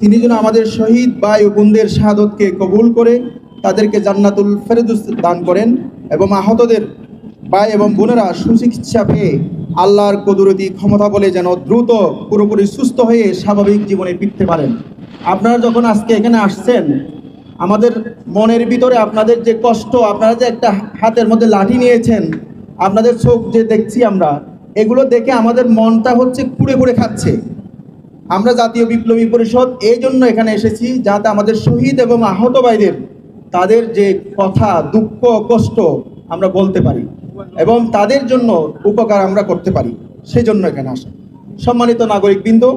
তিনি যেন আমাদের শহীদ ভাই বোনদের শাহাদতকে কবুল করে তাদেরকে জান্নাতুল ফেরদুস দান করেন এবং আহতদের ভাই এবং বোনেরা সুচিকিৎসা পেয়ে আল্লাহর কদুরতি ক্ষমতা বলে যেন দ্রুত, পুরোপুরি সুস্থ হয়ে স্বাভাবিক জীবনে ফিরতে পারেন। আপনারা যখন আজকে এখানে আসছেন, আমাদের মনের ভিতরে আপনাদের যে কষ্ট, আপনারা যে একটা হাতের মধ্যে লাঠি নিয়েছেন, আপনাদের চোখ যে দেখছি আমরা, এগুলো দেখে আমাদের মনটা হচ্ছে কুড়ে কুড়ে খাচ্ছে। আমরা জাতীয় বিপ্লবী পরিষদ এই জন্য এখানে এসেছি যাতে আমাদের শহীদ এবং আহত ভাইদের, তাদের যে কথা, দুঃখ, কষ্ট আমরা বলতে পারি এবং তাদের জন্য উপকার আমরা করতে পারি সেই জন্য এখানে আসা। সম্মানিত নাগরিকবৃন্দ,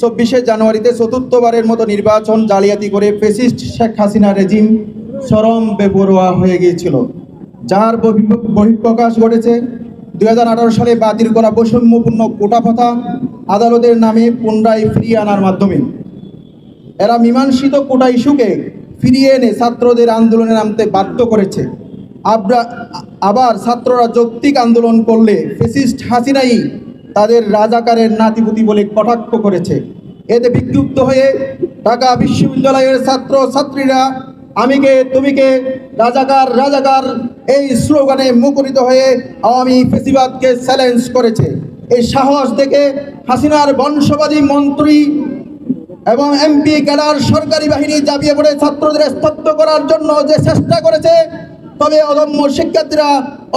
চব্বিশে জানুয়ারিতে চতুর্থবারের মতো নির্বাচন জালিয়াতি করে ফেসিস্ট শেখ হাসিনা রেজিম চরম বেপরোয়া হয়ে গিয়েছিল, যার বহি- বহিঃপ্রকাশ ঘটেছে দুই সালে বাতিল করা বৈষম্যপূর্ণ কোটা ভাতা আদালতের নামে পুনরায় ফিরিয়ে আনার মাধ্যমে। এরা মীমাংসিত কোটা ইস্যুকে ফিরিয়ে এনে ছাত্রদের আন্দোলনে নামতে বাধ্য করেছে। আবরা, আবার ছাত্ররা যৌক্তিক আন্দোলন করলে ফেসিস্ট হাসিনাই তাদের রাজাকারের নাতিপুতি বলে কটাক্ষ করেছে। এতে বিক্ষুব্ধ হয়ে ঢাকা বিশ্ববিদ্যালয়ের ছাত্র ছাত্রীরা আমিকে তুমিকে রাজাকার রাজাকার! এই স্লোগানে মুখরিত হয়ে আওয়ামী ফেসিবাদকে চ্যালেঞ্জ করেছে। এই সাহস দেখে হাসিনার বংশবাদী মন্ত্রী এবং এমপি ক্যাডার সরকারি বাহিনী জাপিয়ে পড়ে ছাত্রদের স্তব্ধ করার জন্য যে চেষ্টা করেছে, তবে অদম্য শিক্ষার্থীরা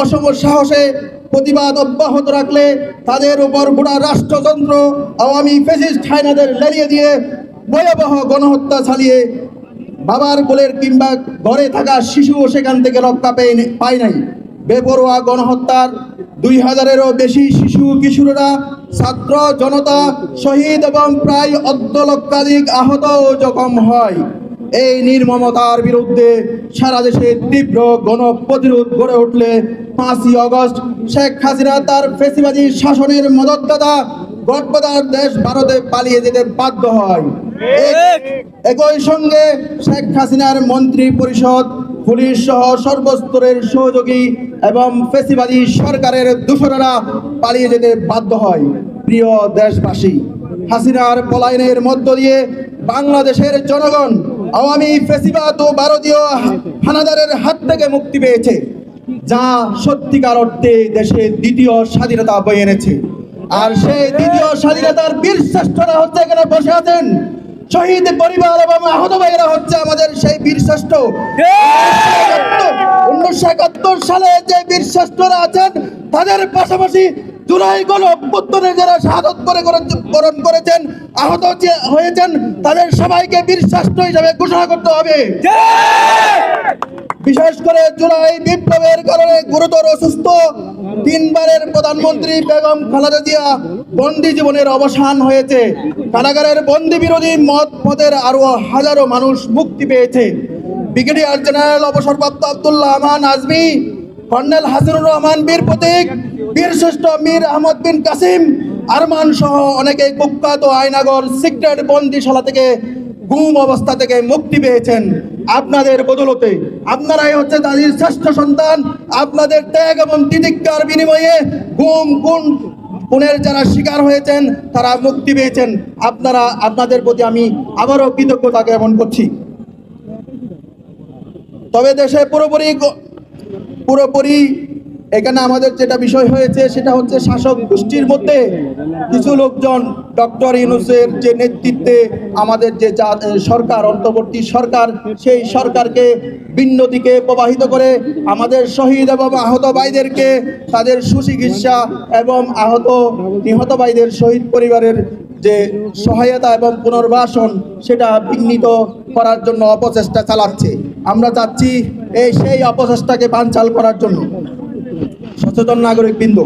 অসম সাহসে প্রতিবাদ অব্যাহত রাখলে তাদের উপর গোটা রাষ্ট্রযন্ত্র আওয়ামী ফেসিস্ট হাইনাদের লেলিয়ে দিয়ে ভয়াবহ গণহত্যা চালিয়ে বাবার কোলের কিংবা ঘরে থাকা শিশুও সেখান থেকে রক্ষা পেয়ে পায় নাই। বেপরোয়া গণহত্যার দুই হাজারেরও বেশি শিশু কিশোররা, ছাত্র জনতা শহীদ এবং প্রায় অর্ধ লক্ষাধিক আহত ও জখম হয়। এই নির্মমতার বিরুদ্ধে সারা দেশে তীব্র গণ প্রতিরোধ গড়ে উঠলে পাঁচই অগস্ট শেখ হাসিনা তার ফেসিবাদী শাসনের মদতদাতা গডবাদার দেশ ভারতে পালিয়ে যেতে বাধ্য হয়। একই সঙ্গে শেখ হাসিনার মন্ত্রী পরিষদ পুলিশ সহ সর্বস্তরের সহযোগী এবং ফেসিবাদী সরকারের দূষণেরা পালিয়ে যেতে বাধ্য হয়। প্রিয় দেশবাসী হাসিনার পলায়নের মধ্য দিয়ে বাংলাদেশের জনগণ আওয়ামী ফেসিবাদ ও ভারতীয় হানাদারের হাত থেকে মুক্তি পেয়েছে যা সত্যিকার অর্থে দেশে দ্বিতীয় স্বাধীনতা বয়ে এনেছে। আর সেই দ্বিতীয় স্বাধীনতার বীর শ্রেষ্ঠরা হচ্ছে এখানে বসে আছেন। শহীদ পরিবার এবং আহত ভাইয়েরা হচ্ছে আমাদের সেই বীর শ্রেষ্ঠ। উনিশশো একাত্তর সালে যে বীর শ্রেষ্ঠরা আছেন, তাদের পাশাপাশি জুলাই গণ যারা করে করেছেন, আহত হয়েছেন, তাদের সবাইকে হিসাবে ঘোষণা করতে হবে। বিশেষ করে জুলাই বিপ্লবের কারণে গুরুতর অসুস্থ তিনবারের প্রধানমন্ত্রী বেগম খালেদা জিয়া বন্দি জীবনের অবসান হয়েছে। কারাগারের বন্দি বিরোধী মত পদের আরও হাজারো মানুষ মুক্তি পেয়েছে। ব্রিগেডিয়ার জেনারেল অবসরপ্রাপ্ত আব্দুল্লাহ আজমি কর্নেল হাসিনুর রহমান, বীর প্রতীক, বীর শ্রেষ্ঠ মীর আহমদ বিন কাসিম, আরমান সহ অনেকে কুখ্যাত আয়নাগর সিক্রেট বন্দিশালা থেকে গুম অবস্থা থেকে মুক্তি পেয়েছেন। আপনাদের বদলতে আপনারাই হচ্ছে তাদের শ্রেষ্ঠ সন্তান, আপনাদের ত্যাগ এবং তিতিক্ষার বিনিময়ে গুম গুণ গুণের যারা শিকার হয়েছেন, তারা মুক্তি পেয়েছেন। আপনারা, আপনাদের প্রতি আমি আবারও কৃতজ্ঞতা জ্ঞাপন করছি। তবে দেশে পুরোপুরি পুরোপুরি এখানে আমাদের যেটা বিষয় হয়েছে, সেটা হচ্ছে শাসক গোষ্ঠীর মধ্যে কিছু লোকজন ডক্টর ইউনুসের যে নেতৃত্বে আমাদের যে সরকার, অন্তর্বর্তী সরকার, সেই সরকারকে ভিন্ন দিকে প্রবাহিত করে আমাদের শহীদ এবং আহত ভাইদেরকে তাদের সুচিকিৎসা এবং আহত, নিহত ভাইদের শহীদ পরিবারের যে সহায়তা এবং পুনর্বাসন, সেটা বিঘ্নিত করার জন্য অপচেষ্টা চালাচ্ছে। আমরা চাচ্ছি এই, সেই অপচেষ্টাকে বানচাল করার জন্য। সচেতন নাগরিক বিন্দু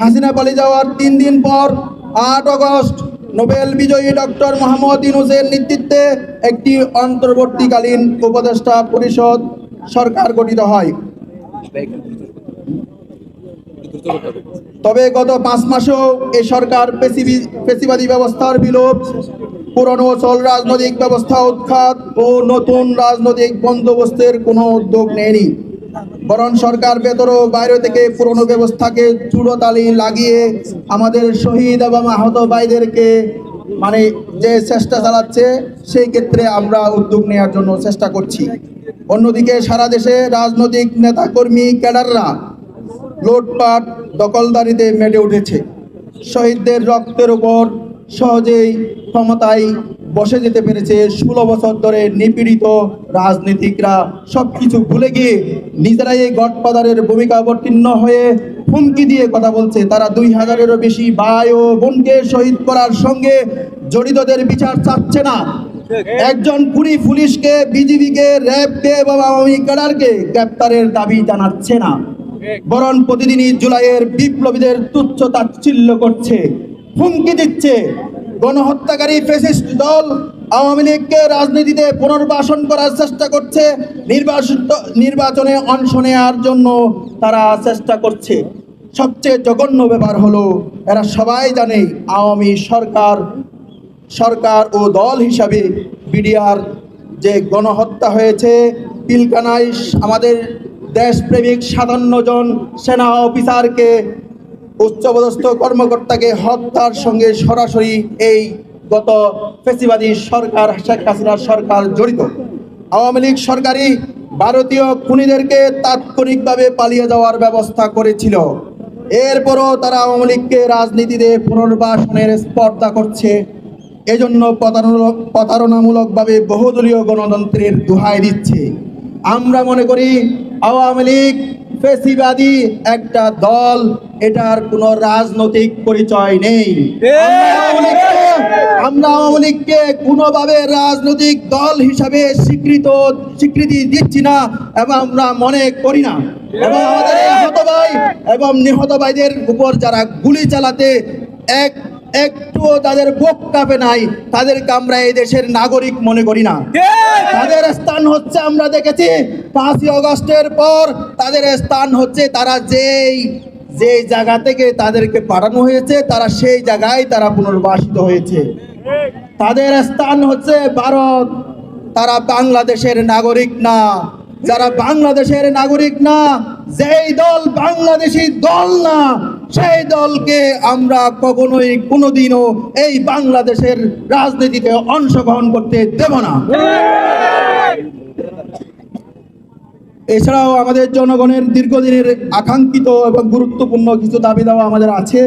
হাসিনা পালিয়ে যাওয়ার তিন দিন পর আট আগস্ট নোবেল বিজয়ী ডক্টর মোহাম্মদ ইউনুসের নেতৃত্বে একটি অন্তর্বর্তীকালীন উপদেষ্টা পরিষদ সরকার গঠিত হয়। তবে গত পাঁচ মাসেও এই সরকার পেশিবাদী ব্যবস্থার বিলোপ, পুরনো চল রাজনৈতিক ব্যবস্থা উৎখাত ও নতুন রাজনৈতিক বন্দোবস্তের কোনো উদ্যোগ নেয়নি। বরং সরকার ভেতর বাইরে থেকে পুরনো ব্যবস্থাকে চূড়তালি লাগিয়ে আমাদের শহীদ এবং আহত ভাইদেরকে মানে যে চেষ্টা চালাচ্ছে, সেই ক্ষেত্রে আমরা উদ্যোগ নেওয়ার জন্য চেষ্টা করছি। অন্যদিকে সারা দেশে রাজনৈতিক নেতাকর্মী, ক্যাডাররা লুটপাট, দখলদারিতে মেটে উঠেছে। শহীদদের রক্তের উপর সহজেই ক্ষমতায় বসে যেতে পেরেছে। ষোলো বছর ধরে নিপীড়িত রাজনীতিকরা সব কিছু ভুলে গিয়ে নিজেরাই এই গডফাদারের ভূমিকা অবতীর্ণ হয়ে হুমকি দিয়ে কথা বলছে। তারা দুই হাজারেরও বেশি ভাই ও বোনকে শহীদ করার সঙ্গে জড়িতদের বিচার চাচ্ছে না। একজন পুরি পুলিশকে, বিজিবিকে, র্যাবকে এবং আওয়ামী ক্যাডারকে গ্রেপ্তারের দাবি জানাচ্ছে না। বরং প্রতিদিনই জুলাইয়ের বিপ্লবীদের তুচ্ছ তাচ্ছিল্য করছে, হুমকি দিচ্ছে। গণহত্যাকারী ফেসিস্ট দল আওয়ামী লীগকে রাজনীতিতে পুনর্বাসন করার চেষ্টা করছে। নির্বাচনে অংশ নেওয়ার জন্য তারা চেষ্টা করছে। সবচেয়ে জঘন্য ব্যাপার হলো, এরা সবাই জানে আওয়ামী সরকার সরকার ও দল হিসাবে বিডিআর যে গণহত্যা হয়েছে, পিলকানায় আমাদের দেশপ্রেমিক সাতান্ন জন সেনা অফিসারকে উচ্চপদস্থ কর্মকর্তাকে হত্যার সঙ্গে সরাসরি এই গত ফেসিবাদী সরকার, শেখ হাসিনার সরকার জড়িত। আওয়ামী লীগ সরকারি ভারতীয় খুনিদেরকে তাৎক্ষণিকভাবে পালিয়ে যাওয়ার ব্যবস্থা করেছিল। এরপরও তারা আওয়ামী লীগকে রাজনীতিতে পুনর্বাসনের স্পর্ধা করছে। এজন্য প্রতারণা, প্রতারণামূলকভাবে বহুদলীয় গণতন্ত্রের দোহাই দিচ্ছে। আমরা মনে করি আওয়ামী লীগ ফেসিবাদী একটা দল এটার কোন রাজনৈতিক পরিচয় নেই। আমরা আওয়ামী লীগকে- কোনোভাবে রাজনৈতিক দল হিসাবে স্বীকৃত স্বীকৃতি দিচ্ছি না এবং আমরা মনে করি না। এবং আমাদের এবং নিহত ভাইদের উপর যারা গুলি চালাতে এক একটুও তাদের বুক কাঁপে নাই। তাদেরকে আমরা এই দেশের নাগরিক মনে করি না। তাদের স্থান হচ্ছে আমরা দেখেছি পাঁচই অগস্টের পর তাদের স্থান হচ্ছে তারা যেই যে জায়গা থেকে তাদেরকে পাঠানো হয়েছে তারা সেই জায়গায় তারা পুনর্বাসিত হয়েছে। তাদের স্থান হচ্ছে ভারত। তারা বাংলাদেশের নাগরিক না। যারা বাংলাদেশের নাগরিক না, যেই দল বাংলাদেশি দল না, সেই দলকে আমরা কখনোই কোনোদিনও এই বাংলাদেশের রাজনীতিতে অংশগ্রহণ করতে দেব না। এছাড়াও আমাদের জনগণের দীর্ঘদিনের আকাঙ্ক্ষিত এবং গুরুত্বপূর্ণ কিছু দাবি দেওয়া আমাদের আছে।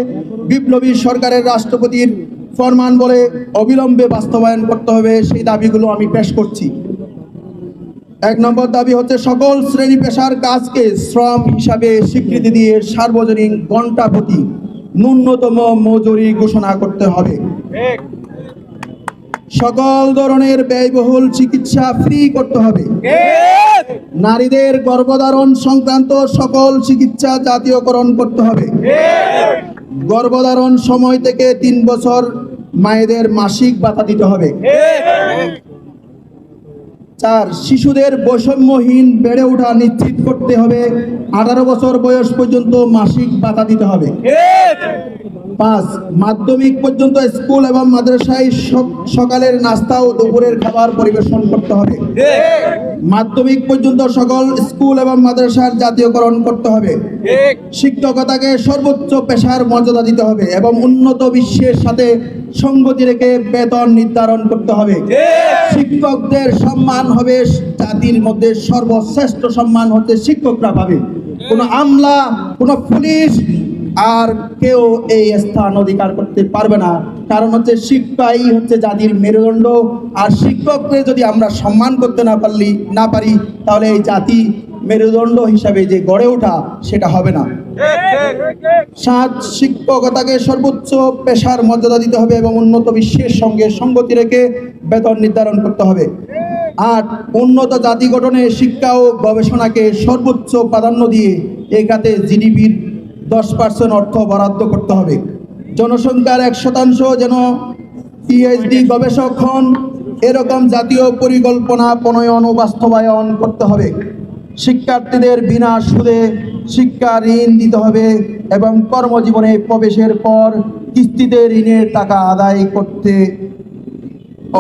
বিপ্লবী সরকারের রাষ্ট্রপতির ফরমান বলে অবিলম্বে বাস্তবায়ন করতে হবে, সেই দাবিগুলো আমি পেশ করছি। এক নম্বর দাবি হচ্ছে সকল শ্রেণি পেশার কাজকে শ্রম হিসাবে স্বীকৃতি দিয়ে সার্বজনীন ঘণ্টা প্রতি ন্যূনতম মজুরি ঘোষণা করতে হবে। সকল ধরনের ব্যয়বহুল চিকিৎসা ফ্রি করতে হবে। নারীদের গর্ভধারণ সংক্রান্ত সকল চিকিৎসা জাতীয়করণ করতে হবে। গর্ভধারণ সময় থেকে তিন বছর মায়েদের মাসিক ভাতা দিতে হবে। চার শিশুদের বৈষম্যহীন বেড়ে ওঠা নিশ্চিত করতে হবে। আঠারো বছর বয়স পর্যন্ত মাসিক ভাতা দিতে হবে। পাঁচ, মাধ্যমিক পর্যন্ত স্কুল এবং মাদ্রাসায় সক- সকালের নাস্তা ও দুপুরের খাবার পরিবেশন করতে হবে। মাধ্যমিক পর্যন্ত সকল স্কুল এবং মাদ্রাসার জাতীয়করণ করতে হবে। শিক্ষকতাকে সর্বোচ্চ পেশার মর্যাদা দিতে হবে এবং উন্নত বিশ্বের সাথে সঙ্গতি রেখে বেতন নির্ধারণ করতে হবে। শিক্ষকদের সম্মান হবে জাতির মধ্যে সর্বশ্রেষ্ঠ সম্মান হচ্ছে শিক্ষকরা পাবে। কোনো আমলা কোনো পুলিশ আর কেউ এই স্থান অধিকার করতে পারবে না। কারণ হচ্ছে শিক্ষাই হচ্ছে জাতির মেরুদণ্ড। আর শিক্ষককে যদি আমরা সম্মান করতে না পারলি না পারি তাহলে এই জাতি মেরুদণ্ড হিসাবে যে গড়ে ওঠা, সেটা হবে না। সাত শিক্ষকতাকে সর্বোচ্চ পেশার মর্যাদা দিতে হবে এবং উন্নত বিশ্বের সঙ্গে সঙ্গতি রেখে বেতন নির্ধারণ করতে হবে। আট উন্নত জাতি গঠনে শিক্ষা ও গবেষণাকে সর্বোচ্চ প্রাধান্য দিয়ে এই জিডিপির দশ পার্সেন্ট অর্থ বরাদ্দ করতে হবে। জনসংখ্যার এক শতাংশ যেন পিএইচডি গবেষক হন, এরকম জাতীয় পরিকল্পনা, প্রণয়ন ও বাস্তবায়ন করতে হবে। শিক্ষার্থীদের বিনা সুদে শিক্ষা ঋণ দিতে হবে এবং কর্মজীবনে প্রবেশের পর কিস্তিতে ঋণের টাকা আদায় করতে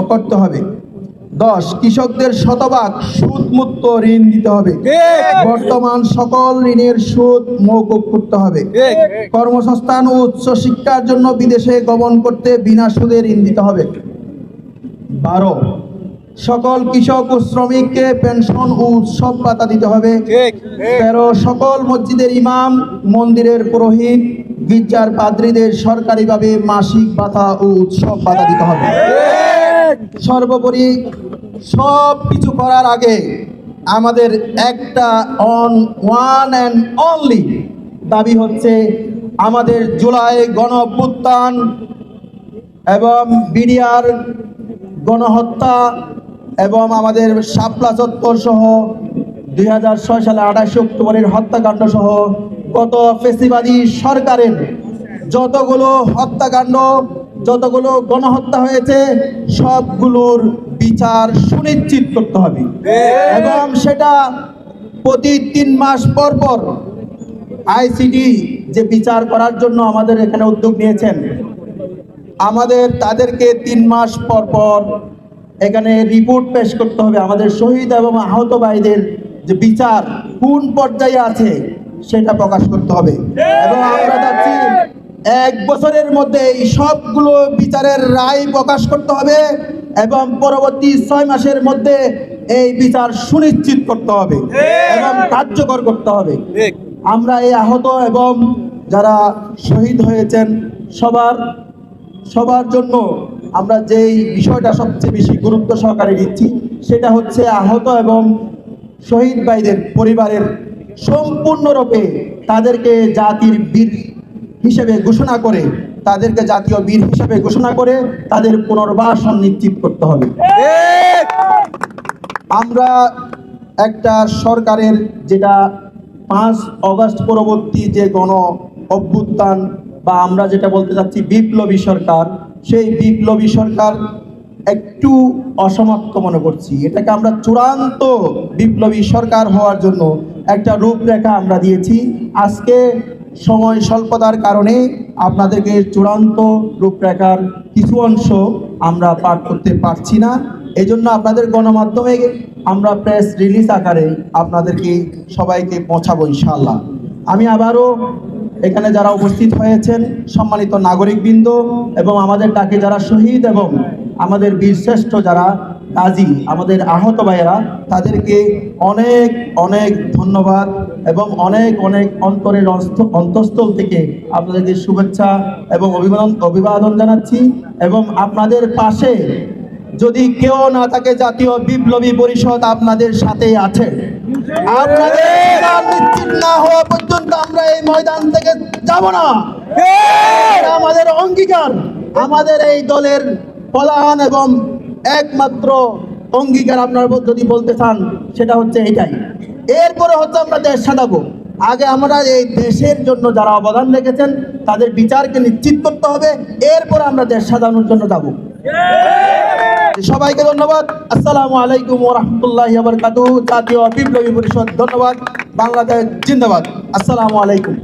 করতে হবে। দশ কৃষকদের শতভাগ সুদ মুক্ত ঋণ দিতে হবে। বর্তমান সকল ঋণের সুদ মৌকুব করতে হবে। কর্মসংস্থান ও উচ্চশিক্ষার জন্য বিদেশে গমন করতে বিনা সুদে ঋণ দিতে হবে। বারো সকল কৃষক ও শ্রমিককে পেনশন ও উৎসব পাতা দিতে হবে। তেরো সকল মসজিদের ইমাম মন্দিরের পুরোহিত গির্জার পাদ্রীদের সরকারিভাবে মাসিক পাতা ও উৎসব পাতা দিতে হবে। সর্বোপরি সব কিছু করার আগে আমাদের একটা অন ওয়ান অ্যান্ড অনলি দাবি হচ্ছে আমাদের জুলাই গণ অভ্যুত্থান এবং বিডিআর গণহত্যা এবং আমাদের শাপলা চত্বর সহ দুই হাজার ছয় সালে আঠাশে অক্টোবরের হত্যাকাণ্ড সহ গত ফেসিবাদী সরকারের যতগুলো হত্যাকাণ্ড, যতগুলো গণহত্যা হয়েছে, সবগুলোর বিচার সুনিশ্চিত করতে হবে। এবং সেটা প্রতি তিন মাস পর পর আইসিডি যে বিচার করার জন্য আমাদের এখানে উদ্যোগ নিয়েছেন আমাদের তাদেরকে তিন মাস পর পর এখানে রিপোর্ট পেশ করতে হবে। আমাদের শহীদ এবং আহত ভাইদের যে বিচার কোন পর্যায়ে আছে সেটা প্রকাশ করতে হবে। এবং আমরা যাচ্ছি এক বছরের মধ্যে এই সবগুলো বিচারের রায় প্রকাশ করতে হবে এবং পরবর্তী ছয় মাসের মধ্যে এই বিচার সুনিশ্চিত করতে হবে এবং কার্যকর করতে হবে। আমরা এই আহত এবং যারা শহীদ হয়েছেন সবার সবার জন্য আমরা যেই বিষয়টা সবচেয়ে বেশি গুরুত্ব সহকারে দিচ্ছি সেটা হচ্ছে আহত এবং শহীদ ভাইদের পরিবারের সম্পূর্ণরূপে তাদেরকে জাতির বীর হিসেবে ঘোষণা করে, তাদেরকে জাতীয় বীর হিসেবে ঘোষণা করে তাদের পুনর্বাসন নিশ্চিত করতে হবে। আমরা একটা সরকারের যেটা পাঁচ অগস্ট পরবর্তী যে গণ অভ্যুত্থান বা আমরা যেটা বলতে চাচ্ছি বিপ্লবী সরকার, সেই বিপ্লবী সরকার একটু অসমাপ্ত মনে করছি। এটাকে আমরা চূড়ান্ত বিপ্লবী সরকার হওয়ার জন্য একটা রূপরেখা আমরা দিয়েছি। আজকে সময় স্বল্পতার কারণে আপনাদেরকে চূড়ান্ত রূপরেখার কিছু অংশ আমরা পাঠ করতে পারছি না। এই জন্য আপনাদের গণমাধ্যমে আমরা প্রেস রিলিজ আকারে আপনাদেরকে সবাইকে পৌঁছাবো ইনশাআল্লাহ। আমি আবারও এখানে যারা উপস্থিত হয়েছেন সম্মানিত নাগরিকবৃন্দ এবং আমাদের ডাকে যারা শহীদ এবং আমাদের বীরশ্রেষ্ঠ যারা কাজী, আমাদের আহত ভাইয়েরা, তাদেরকে অনেক অনেক ধন্যবাদ এবং অনেক অনেক অন্তরের অন্তঃস্থল থেকে আপনাদেরকে শুভেচ্ছা এবং অভিবাদন অভিবাদন জানাচ্ছি এবং আপনাদের পাশে যদি কেউ না থাকে জাতীয় বিপ্লবী পরিষদ আপনাদের সাথেই আছে। আপনাদের নিশ্চিত না হওয়া পর্যন্ত আমরা এই ময়দান থেকে যাব না। আমাদের অঙ্গীকার। আমাদের এই দলের প্রধান এবং একমাত্র অঙ্গীকার আপনার যদি বলতে চান, সেটা হচ্ছে এটাই। এরপরে হচ্ছে আমরা দেশ সাজাবো। আগে আমরা এই দেশের জন্য যারা অবদান রেখেছেন, তাদের বিচারকে নিশ্চিত করতে হবে। এরপরে আমরা দেশ সাজানোর জন্য যাব। সবাইকে ধন্যবাদ। আসসালামু আলাইকুম ওরহমতুল্লাহ বরকাতু জাতীয় বিপ্লবী পরিষদ ধন্যবাদ। বাংলাদেশ জিন্দাবাদ। আসসালামু আলাইকুম।